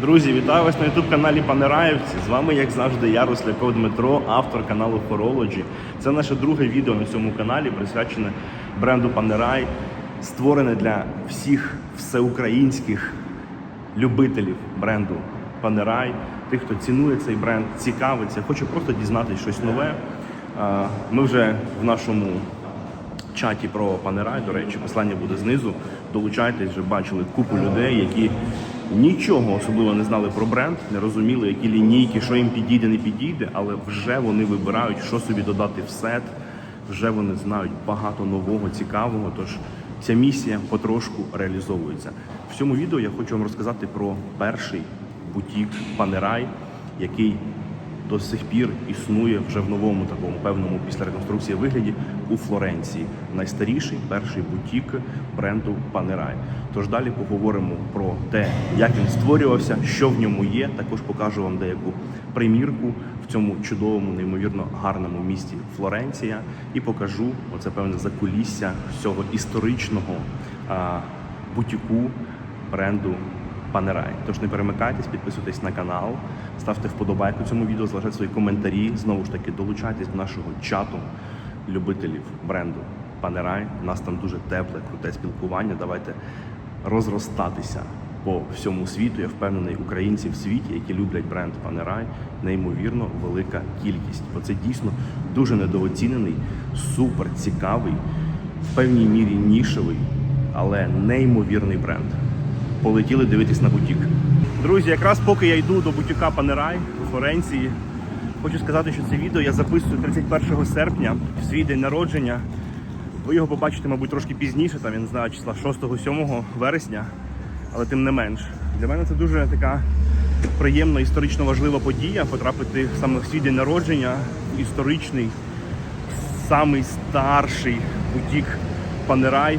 Друзі, вітаю вас на youtube каналі Панераївці. З вами, як завжди, я Росляков Дмитро, автор каналу Horology. Це наше друге відео на цьому каналі, присвячене бренду Панерай, створене для всіх всеукраїнських любителів бренду Панерай, тих, хто цінує цей бренд, цікавиться, хоче просто дізнатися щось нове. Ми вже в нашому чаті про Панерай, до речі, послання буде знизу. Долучайтесь, вже бачили купу людей, які нічого особливо не знали про бренд, не розуміли, які лінійки, що їм підійде, не підійде, але вже вони вибирають, що собі додати в сет. Вже вони знають багато нового, цікавого. Тож ця місія потрошку реалізовується. В цьому відео я хочу вам розказати про перший бутік Панерай, який до сих пір існує вже в новому такому певному після реконструкції вигляді у Флоренції. Найстаріший перший бутік бренду Панерай. Тож далі поговоримо про те, як він створювався, що в ньому є. Також покажу вам деяку примірку в цьому чудовому, неймовірно гарному місті Флоренція, і покажу оце певне закулісся цього історичного бутіку бренду Панерай. Тож не перемикайтесь, підписуйтесь на канал, ставте вподобайку цьому відео, залишайте свої коментарі. Знову ж таки, долучайтесь до нашого чату любителів бренду Панерай. У нас там дуже тепле, круте спілкування. Давайте розростатися по всьому світу. Я впевнений, українців в світі, які люблять бренд Панерай, неймовірно велика кількість. Бо це дійсно дуже недооцінений, супер цікавий, в певній мірі нішевий, але неймовірний бренд полетіли дивитись на бутік. Друзі, якраз поки я йду до бутіка Панерай у Флоренції, хочу сказати, що це відео я записую 31 серпня, в свій день народження. Ви його побачите, мабуть, трошки пізніше, там я не знаю, числа 6-7 вересня, але тим не менш. Для мене це дуже така приємна, історично важлива подія потрапити саме в свій день народження, історичний, самий старший бутік Панерай.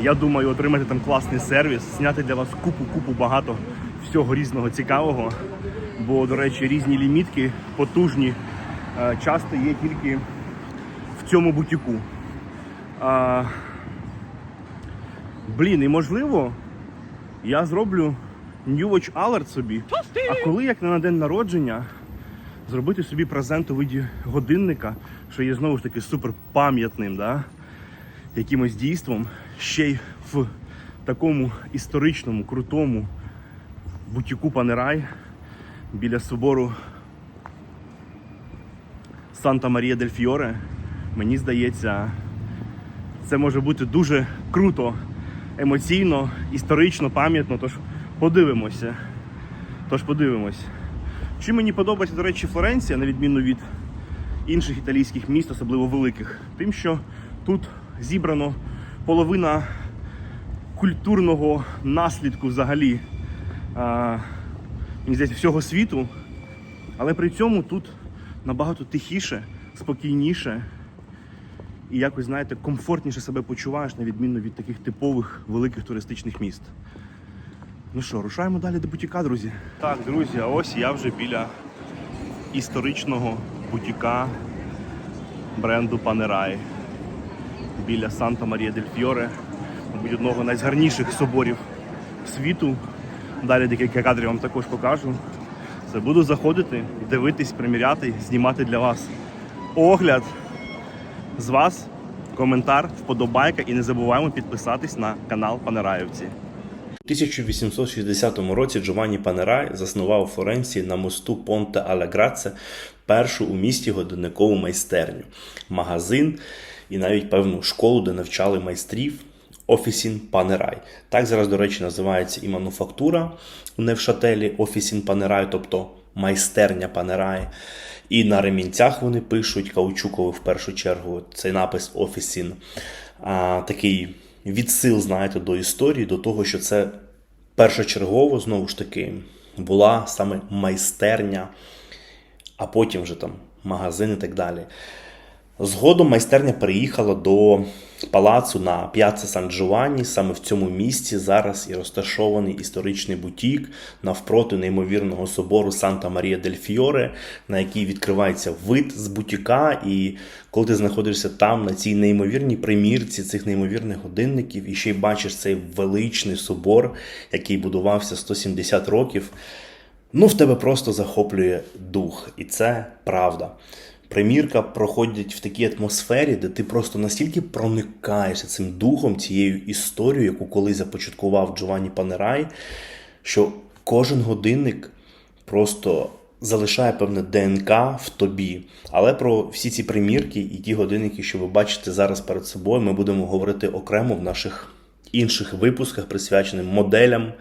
Я думаю, отримати там класний сервіс, зняти для вас купу-купу багато всього різного цікавого. Бо, до речі, різні лімітки, потужні, е, часто є тільки в цьому бутіку. А, блін, і можливо, я зроблю New Watch Alert собі. А коли як не на день народження, зробити собі презент у виді годинника, що є знову ж таки супер пам'ятним. Да? Якимось дійством, ще й в такому історичному, крутому бутіку Панерай біля собору Санта Марія дель Фіоре, мені здається, це може бути дуже круто, емоційно, історично, пам'ятно. Тож подивимося. Тож подивимось. Чим мені подобається, до речі, Флоренція, на відміну від інших італійських міст, особливо великих, тим, що тут зібрано половина культурного наслідку взагалі а, здається, всього світу, але при цьому тут набагато тихіше, спокійніше і якось, знаєте, комфортніше себе почуваєш, на відміну від таких типових великих туристичних міст. Ну що, рушаємо далі до бутіка, друзі. Так, друзі, а ось я вже біля історичного бутіка бренду Панерай біля Санта Марія дель Фьоре, мабуть, одного з найгарніших соборів світу. Далі декілька кадрів вам також покажу. Це буду заходити, дивитись, приміряти, знімати для вас огляд. З вас коментар, вподобайка і не забуваємо підписатись на канал Панераївці. У 1860 році Джованні Панерай заснував у Флоренції на мосту Понте Алеграце першу у місті годинникову майстерню, магазин і навіть певну школу, де навчали майстрів. Офісін Панерай. Так зараз, до речі, називається і мануфактура у Невшателі Офісін Панерай, тобто майстерня Панерай. І на ремінцях вони пишуть каучуковий в першу чергу цей напис Офісін. А, такий відсил, знаєте, до історії, до того, що це першочергово, знову ж таки, була саме майстерня, а потім вже там магазин і так далі. Згодом майстерня переїхала до палацу на П'яцца Сан Джованні. Саме в цьому місці зараз і розташований історичний бутік навпроти неймовірного собору Санта Марія дель Фіоре, на який відкривається вид з бутіка. І коли ти знаходишся там, на цій неймовірній примірці цих неймовірних годинників, і ще й бачиш цей величний собор, який будувався 170 років. Ну, в тебе просто захоплює дух, і це правда. Примірка проходить в такій атмосфері, де ти просто настільки проникаєшся цим духом, цією історією, яку колись започаткував Джованні Панерай, що кожен годинник просто залишає певне ДНК в тобі. Але про всі ці примірки і ті годинники, що ви бачите зараз перед собою, ми будемо говорити окремо в наших інших випусках, присвячених моделям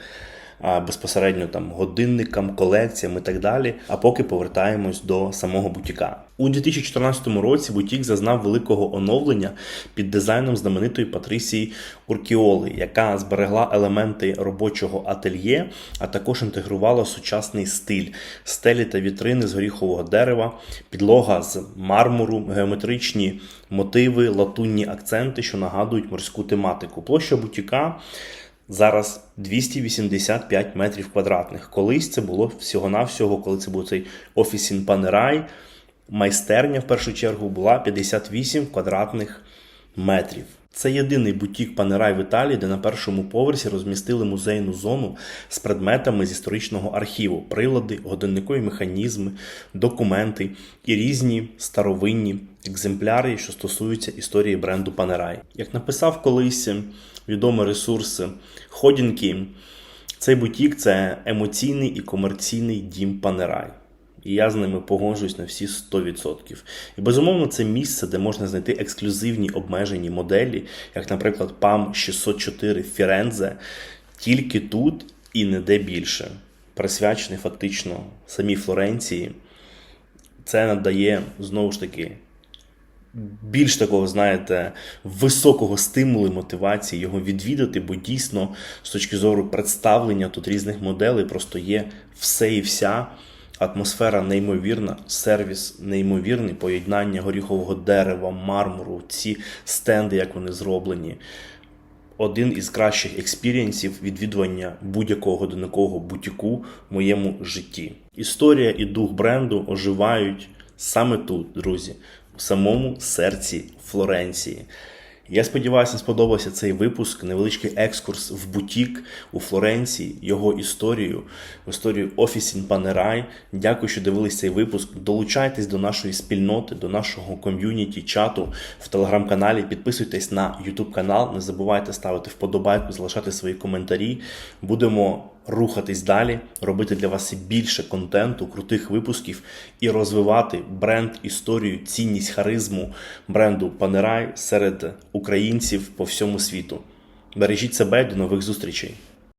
безпосередньо там годинникам, колекціям і так далі. А поки повертаємось до самого бутіка. У 2014 році бутік зазнав великого оновлення під дизайном знаменитої Патрисії Уркіоли, яка зберегла елементи робочого ательє, а також інтегрувала сучасний стиль, стелі та вітрини з горіхового дерева, підлога з мармуру, геометричні мотиви, латунні акценти, що нагадують морську тематику. Площа бутіка зараз 285 метрів квадратних. Колись це було всього-навсього, коли це був цей офісін Панерай. Майстерня в першу чергу була 58 квадратних метрів. Це єдиний бутік Панерай в Італії, де на першому поверсі розмістили музейну зону з предметами з історичного архіву, прилади, годинникові механізми, документи і різні старовинні екземпляри, що стосуються історії бренду Панерай. Як написав колись відомий ресурс Ходінки, цей бутік це емоційний і комерційний дім Панерай. І я з ними погоджуюсь на всі 100%. І безумовно, це місце, де можна знайти ексклюзивні обмежені моделі, як, наприклад, PAM 604 Фірензе, тільки тут і не де більше. Присвячений фактично самій Флоренції. Це надає знову ж таки більш такого, знаєте, високого стимулу і мотивації його відвідати, бо дійсно, з точки зору представлення тут різних моделей, просто є все і вся. Атмосфера неймовірна, сервіс неймовірний, поєднання горіхового дерева, мармуру, ці стенди, як вони зроблені. Один із кращих експірієнсів відвідування будь-якого годинникового бутіку в моєму житті. Історія і дух бренду оживають саме тут, друзі, в самому серці Флоренції. Я сподіваюся, сподобався цей випуск, невеличкий екскурс в бутік у Флоренції, його історію, в історію Офісін Панерай. Дякую, що дивились цей випуск. Долучайтесь до нашої спільноти, до нашого ком'юніті, чату в телеграм-каналі. Підписуйтесь на YouTube канал. Не забувайте ставити вподобайку, залишати свої коментарі. Будемо рухатись далі, робити для вас більше контенту, крутих випусків і розвивати бренд, історію, цінність, харизму бренду Панерай серед українців по всьому світу. Бережіть себе, до нових зустрічей!